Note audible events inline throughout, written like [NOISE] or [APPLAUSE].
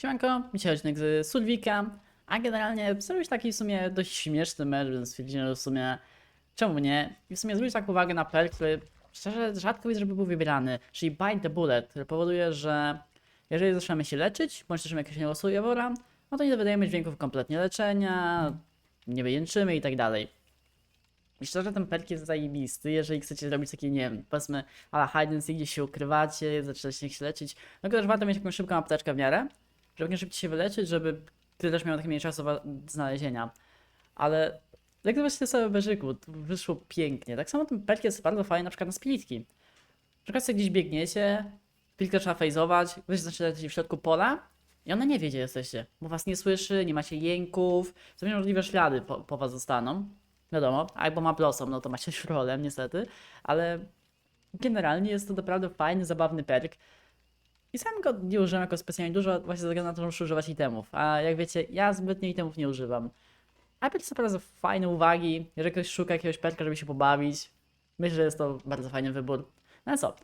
Siemanko, dzisiaj odcinek z Sulwika, a generalnie zrobić taki w sumie dość śmieszny mecz, więc stwierdziłem, że w sumie czemu nie? I w sumie zwrócić taką uwagę na perk, który szczerze rzadko widzę, żeby był wybierany, czyli Bite the Bullet, który powoduje, że jeżeli zaczynamy się leczyć, bądź też jakiegoś losujewora, no to nie wydajemy dźwięków kompletnie leczenia, nie wyjęczymy i tak dalej. I szczerze ten perk jest zajebisty, jeżeli chcecie zrobić takie, nie wiem, powiedzmy, ale hide and seek, gdzie się ukrywacie, zaczynacie się leczyć, no to też warto mieć jakąś szybką apteczkę w miarę, żeby szybciej się wyleczyć, żeby ty też miał trochę mniej czasu znalezienia. Ale jak zobaczycie sobie w Beżyku, wyszło pięknie. Tak samo ten perk jest bardzo fajny na przykład na splitki. Na przykład sobie gdzieś biegniecie, splitkę trzeba fejzować, wy zaczynacie w środku pola i ona nie wie, gdzie jesteście, bo was nie słyszy, nie macie jęków, co możliwe ślady po, po was zostaną. Wiadomo, albo ma blossom, no to macie problem niestety, ale generalnie jest to naprawdę fajny, zabawny perk. I sam go nie używam jako specjalnie dużo, właśnie ze względu na to, że muszę używać itemów. A jak wiecie, ja zbytnio itemów nie używam. A są bardzo fajne uwagi, jeżeli ktoś szuka jakiegoś perka, żeby się pobawić. Myślę, że jest to bardzo fajny wybór. No ale co?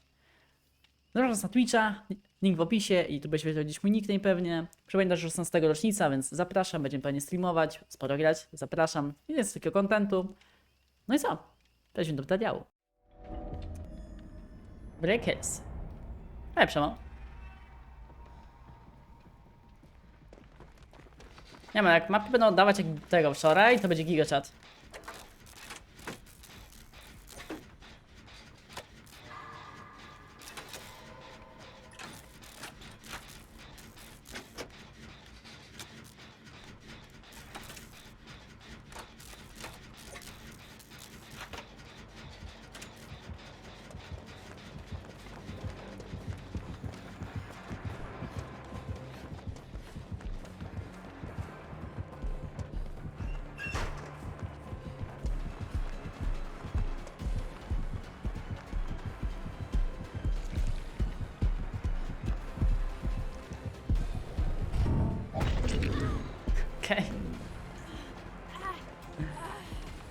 Zapraszam na Twitcha, link w opisie i tu będziecie widzieć mój nickname pewnie. Przypominam, że 16 rocznica, więc zapraszam, będziemy pewnie streamować, sporo grać, zapraszam. I jest takiego kontentu. No i co? Przejdźmy do materiału. Breakers. Hej, Przemo. Nie ma, jak mapy będą oddawać jak tego wczoraj, to będzie gigachat.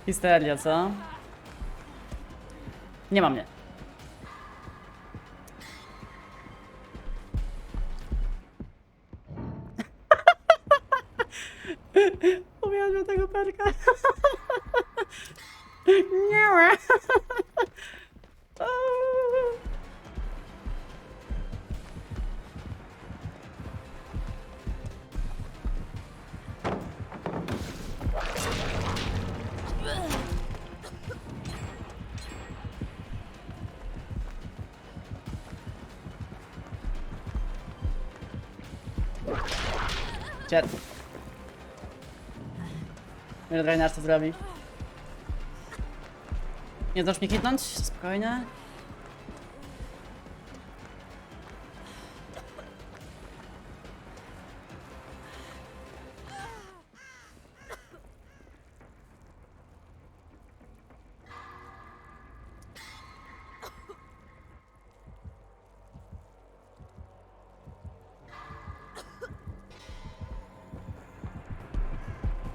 Histeria, co? Nie ma mnie. Ciet. Nie drainaż to zrobi. Nie zdąż mnie kitnąć? Spokojnie.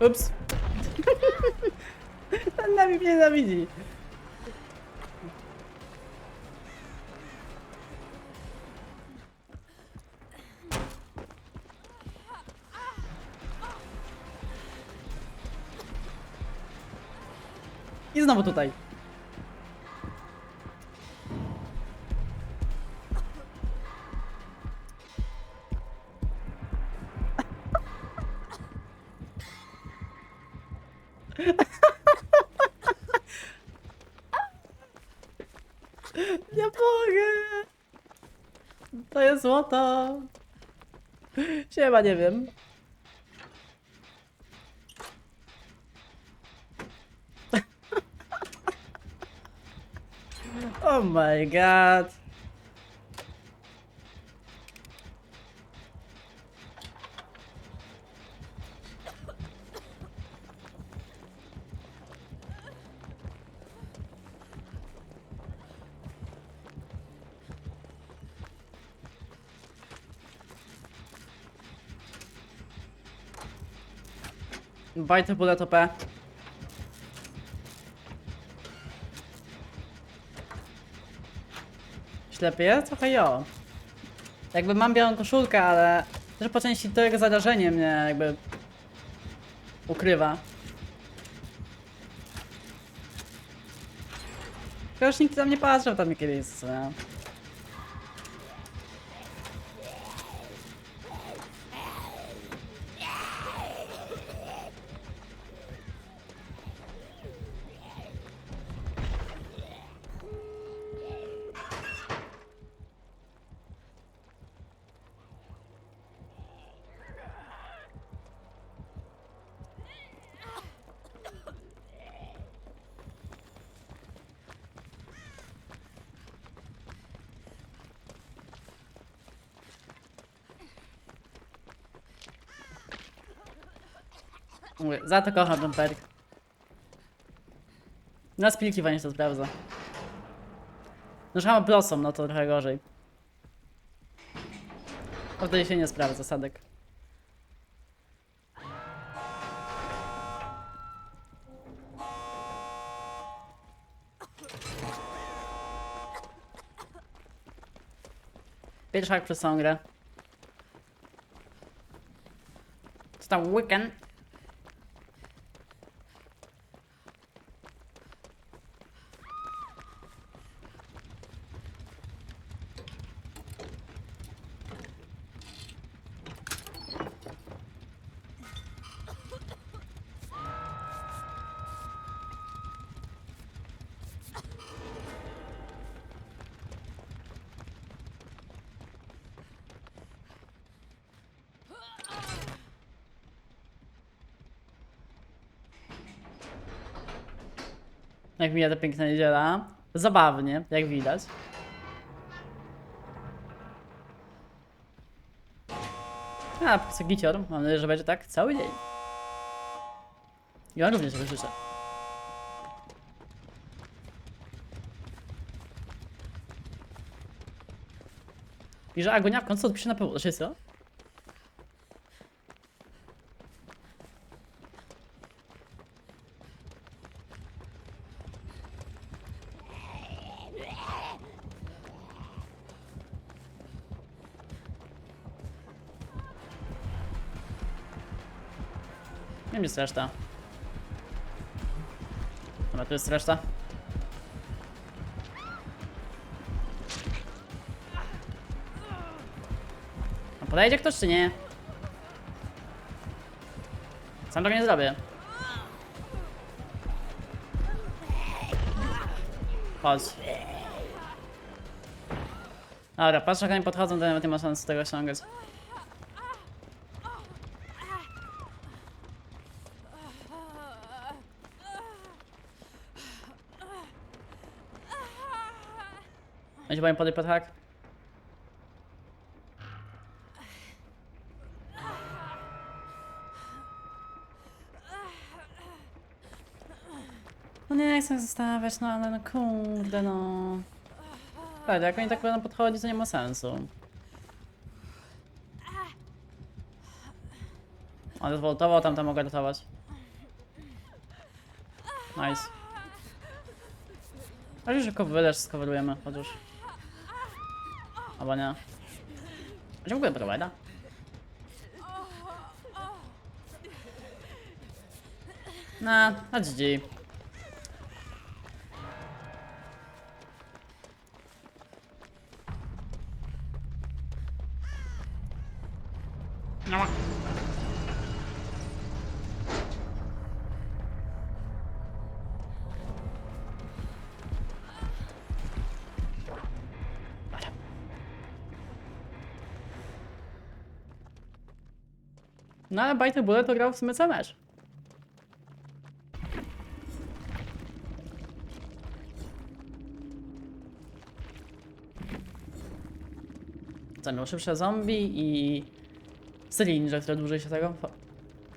Ups. [LAUGHS] Ten nami mnie nienawidzi. I znowu tutaj. To jest złoto. Siema, nie wiem. [LAUGHS] Oh my god. Bajty bullet OP. Ślepy jest? Trochę jo. Jakby mam białą koszulkę, ale Też po części to jego zarażenie mnie jakby ukrywa. Już nikt tam nie patrzył tam kiedyś, Mówię, za to kocham ten perk. Na spilki fajnie się to sprawdza. No, że mam blossom, no to trochę gorzej. Wtedy się nie sprawdza, sadek. Pierwszy hak przez całą grę. Tam, weekend? Jak mija ta piękna niedziela. Zabawnie, jak widać. A, co gicior. Mam nadzieję, że będzie tak cały dzień. On również sobie życzę. I że Agonia w końcu odpisze na pewno, czy co? Nie wiem, jest reszta. Dobra, tu jest reszta. A podejdzie ktoś, czy nie? Sam tego nie zrobię. Chodź. Dobra, patrz jak oni podchodzą, to nie ma szans tego osiągać. Ja się powiem podej pod hak. No nie chcę zostawiać, no ale no kurde no. Tak, jak oni tak będą podchodzić, to nie ma sensu. Ale zwoltował, tam to mogę ratować. Nice. Ale już jako wyleż skowerujemy, chociaż. 好吧呢？什么鬼不得玩的？那那几级？Come. No ale Bajty Bullet to grał w sumie cały mecz. Co miał szybsze zombie i syringe, które dłużej się tego po-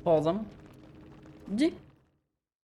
pochodzą. Dzi.